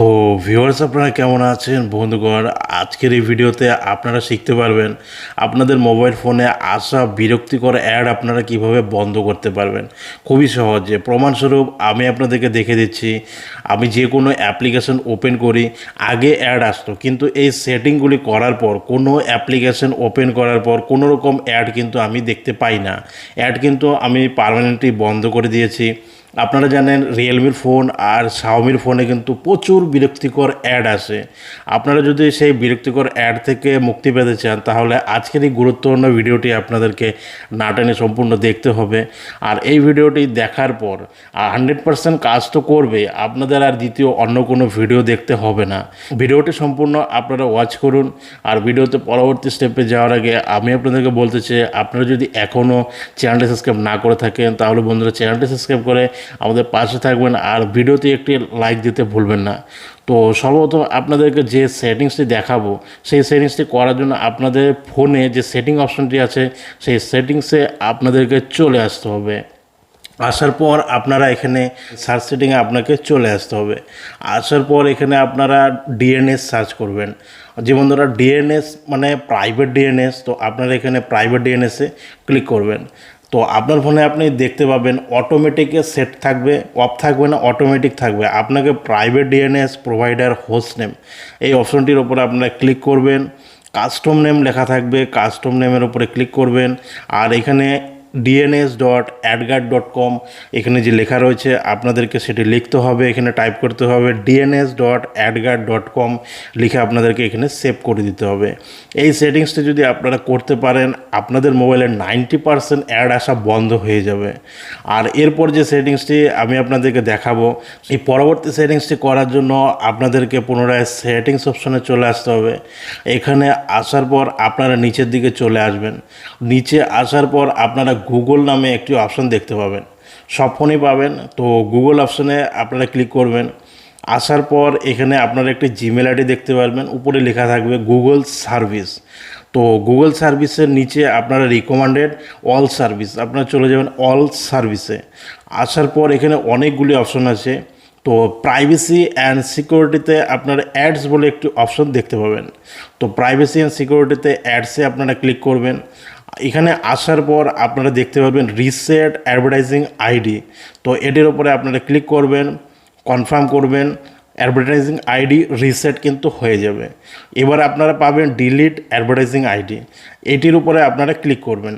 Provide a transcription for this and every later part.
তো ভিউয়ার্স আপনারা কেমন আছেন? বন্ধুগণ, আজকের এই ভিডিওতে আপনারা শিখতে পারবেন আপনাদের মোবাইল ফোনে আসা বিরক্তিকর অ্যাড আপনারা কীভাবে বন্ধ করতে পারবেন। খুবই সহজে। প্রমাণস্বরূপ আমি আপনাদেরকে দেখে দিচ্ছি, আমি যে কোনো অ্যাপ্লিকেশন ওপেন করি, আগে অ্যাড আসতো। কিন্তু এই সেটিংগুলি করার পর, কোনো অ্যাপ্লিকেশন ওপেন করার পর, কোনো রকম অ্যাড কিন্তু আমি দেখতে পাই না। অ্যাড কিন্তু আমি পার্মানেন্টলি বন্ধ করে দিয়েছি। আপনারা জানেন রিয়েলমির ফোন আর শাওমির ফোনে কিন্তু প্রচুর বিরক্তিকর অ্যাড আসে আপনারা যদি সেই বিরক্তিকর অ্যাড থেকে মুক্তি পেতে চান, তাহলে আজকের এই গুরুত্বপূর্ণ ভিডিওটি আপনাদেরকে না টেনে সম্পূর্ণ দেখতে হবে। আর এই ভিডিওটি দেখার পর হান্ড্রেড পার্সেন্ট কাজ তো করবে, আপনাদের আর দ্বিতীয় অন্য কোনো ভিডিও দেখতে হবে না। ভিডিওটি সম্পূর্ণ আপনারা ওয়াচ করুন, আর ভিডিওতে পরবর্তী স্টেপে যাওয়ার আগে আমি আপনাদেরকে বলতে চাই, আপনারা যদি এখনও চ্যানেলটি সাবস্ক্রাইব না করে থাকেন, তাহলে বন্ধুরা চ্যানেলটি সাবস্ক্রাইব করে আমাদের পাশে থাকবেন আর ভিডিওতে একটি লাইক দিতে ভুলবেন না। তো সর্বপ্রথম আপনাদেরকে যে সেটিংসটি দেখাবো, সেই সেটিংসটি করার জন্য আপনাদের ফোনে যে সেটিং অপশনটি আছে, সেই সেটিংসে আপনাদেরকে চলে আসতে হবে। আসার পর আপনারা এখানে সার্চ সেটিংয়ে আপনাকে চলে আসতে হবে। আসার পর এখানে আপনারা ডিএনএস সার্চ করবেন। যেমন ধরো ডিএনএস মানে প্রাইভেট ডিএনএস তো আপনারা এখানে প্রাইভেট ডিএনএসে ক্লিক করবেন। তো আপনার ফোনে আপনি দেখতে পাবেন অটোমেটিকে সেট থাকবে অফ থাকবে না অটোমেটিক থাকবে। আপনাকে private DNS provider host name এই অপশনটির ওপরে আপনারা ক্লিক করবেন। কাস্টম নেম লেখা থাকবে কাস্টম নেমের উপরে ক্লিক করবেন। আর এখানে DNS dot AdGuard dot com এখানে যে লেখা রয়েছে, আপনাদেরকে সেটি লিখতে হবে, এখানে টাইপ করতে হবে DNS dot AdGuard dot com লিখে আপনাদেরকে এখানে সেভ করে দিতে হবে। এই সেটিংসটি যদি আপনারা করতে পারেন, আপনাদের মোবাইলে নাইনটি পারসেন্ট অ্যাড আসা বন্ধ হয়ে যাবে। আর এরপর যে সেটিংসটি আমি আপনাদেরকে দেখাবো, এই পরবর্তী সেটিংসটি করার জন্য আপনাদেরকে পুনরায় সেটিংস অপশনে চলে আসতে হবে। এখানে আসার পর আপনারা নিচের দিকে চলে আসবেন। নিচে আসার পর আপনারা গুগল নামে একটি অপশন দেখতে পাবেন। সব ফোনই পাবেন। তো গুগল অপশনে আপনারা ক্লিক করবেন। আসার পর এখানে আপনারা একটি জিমেল আইডি দেখতে পারবেন। উপরে লেখা থাকবে গুগল সার্ভিস তো গুগল সার্ভিসের নিচে আপনারা রিকমান্ডেড অল সার্ভিস আপনারা চলে যাবেন অল সার্ভিসে আসার পর এখানে অনেকগুলি অপশন আছে। তো প্রাইভেসি অ্যান্ড সিকিউরিটিতে আপনারা অ্যাডস বলে একটি অপশন দেখতে পাবেন। তো প্রাইভেসি অ্যান্ড সিকিউরিটিতে অ্যাডসে আপনারা ক্লিক করবেন। এখানে আসার পর আপনারা দেখতে পাবেন রিসেট অ্যাডভার্টাইজিং আইডি তো এটির ওপরে আপনারা ক্লিক করবেন কনফার্ম করবেন অ্যাডভার্টাইজিং আইডি রিসেট কিন্তু হয়ে যাবে। এবার আপনারা পাবেন ডিলিট অ্যাডভার্টাইজিং আইডি এটির উপরে আপনারা ক্লিক করবেন।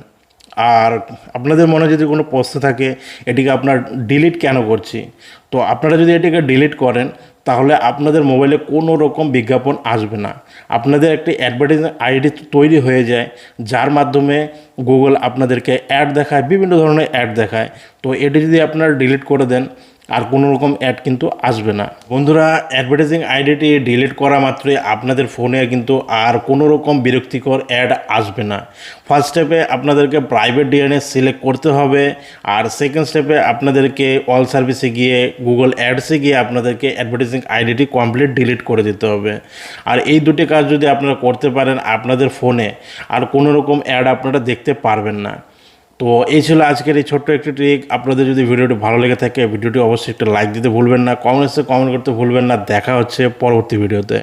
আর আপনাদের মনে যদি কোনো প্রশ্ন থাকে, এটিকে আপনার ডিলিট কেন করছি? তো আপনারা যদি এটিকে ডিলিট করেন তাহলে আপনাদের মোবাইলে কোনো রকম বিজ্ঞাপন আসবে না। আপনাদের একটি অ্যাডভার্টাইজিং আইডি তৈরি হয়ে যায়, যার মাধ্যমে গুগল আপনাদেরকে অ্যাড দেখায়, বিভিন্ন ধরনের অ্যাড দেখায়। তো এটি যদি আপনারা ডিলিট করে দেন আর কোনো রকম অ্যাড কিন্তু আসবে না। বন্ধুরা অ্যাডভার্টাইজিং আইডিটি ডিলিট করা মাত্রই আপনাদের ফোনে কিন্তু আর কোনো রকম বিরক্তিকর অ্যাড আসবে না। ফার্স্ট স্টেপে আপনাদেরকে প্রাইভেট ডিএনএস সিলেক্ট করতে হবে আর সেকেন্ড স্টেপে আপনাদেরকে অল সার্ভিসে গিয়ে গুগল অ্যাডসে গিয়ে আপনাদেরকে অ্যাডভার্টাইজিং আইডিটি কমপ্লিট ডিলিট করে দিতে হবে। আর এই দুটি কাজ যদি আপনারা করতে পারেন আপনাদের ফোনে আর কোনো রকম অ্যাড আপনারা দেখতে পারবেন না। তো এই ছিল আজকের এই ছোট্ট একটি ট্রিক আপনাদের যদি ভিডিওটি ভালো লেগে থাকে, ভিডিওটি অবশ্যই একটা লাইক দিতে ভুলবেন না। কমেন্টসে কমেন্ট করতে ভুলবেন না। দেখা হচ্ছে পরবর্তী ভিডিওতে।